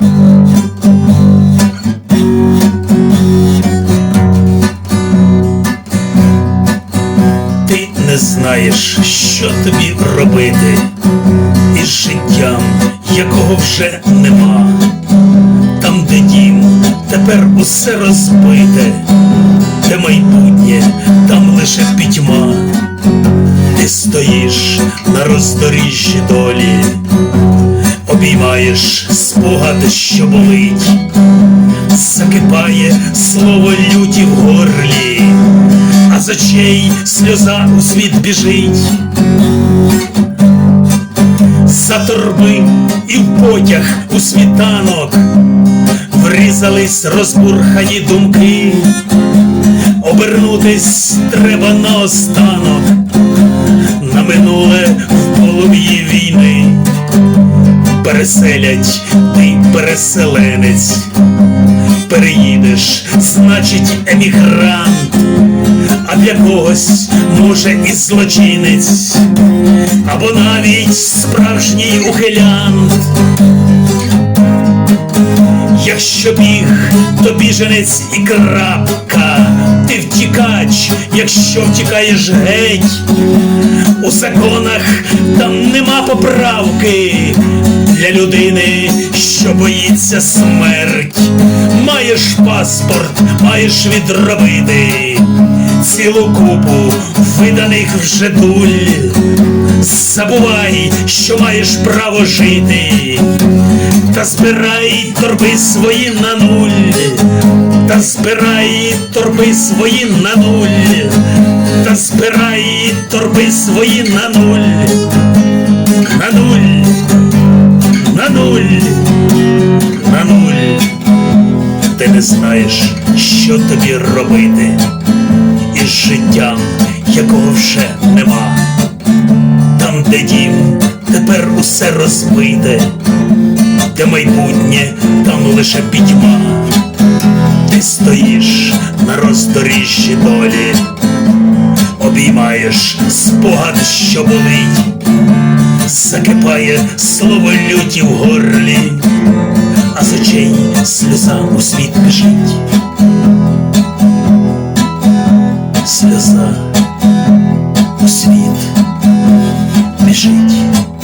Ти не знаєш, що тобі робити із життям, якого вже нема. Там, де дім, тепер усе розбите, де майбутнє, там лише пітьма. Ти стоїш на роздоріжжі долі, обіймаєш спогад, що болить, закипає слово люті в горлі, а з очей сльоза у світ біжить. За торби і в потяг у світанок врізались розбурхані думки, обернутись треба наостанок, на минуле в полум'ї переселять. Ти переселенець, переїдеш, значить емігрант, а для когось може і злочинець, або навіть справжній ухилянт. Якщо біг, то біженець і крапка, ти втікач, якщо втікаєш геть, у законах там нема поправки для людини, що боїться смерть. Маєш паспорт, маєш відробити цілу купу виданих вже дуль. Забувай, що маєш право жити, та збирай торби свої на нуль, та збирай торби свої на нуль, та збирай торби свої на нуль, не знаєш, що тобі робити. Із життям, якого вже нема. Там, де дім, тепер усе розбите, де майбутнє, там лише пітьма. Ти стоїш на роздоріжжі долі, обіймаєш спогад, що болить, закипає слово люті в горлі, а з очей сльоза у світ біжить. Сльоза у світ біжить.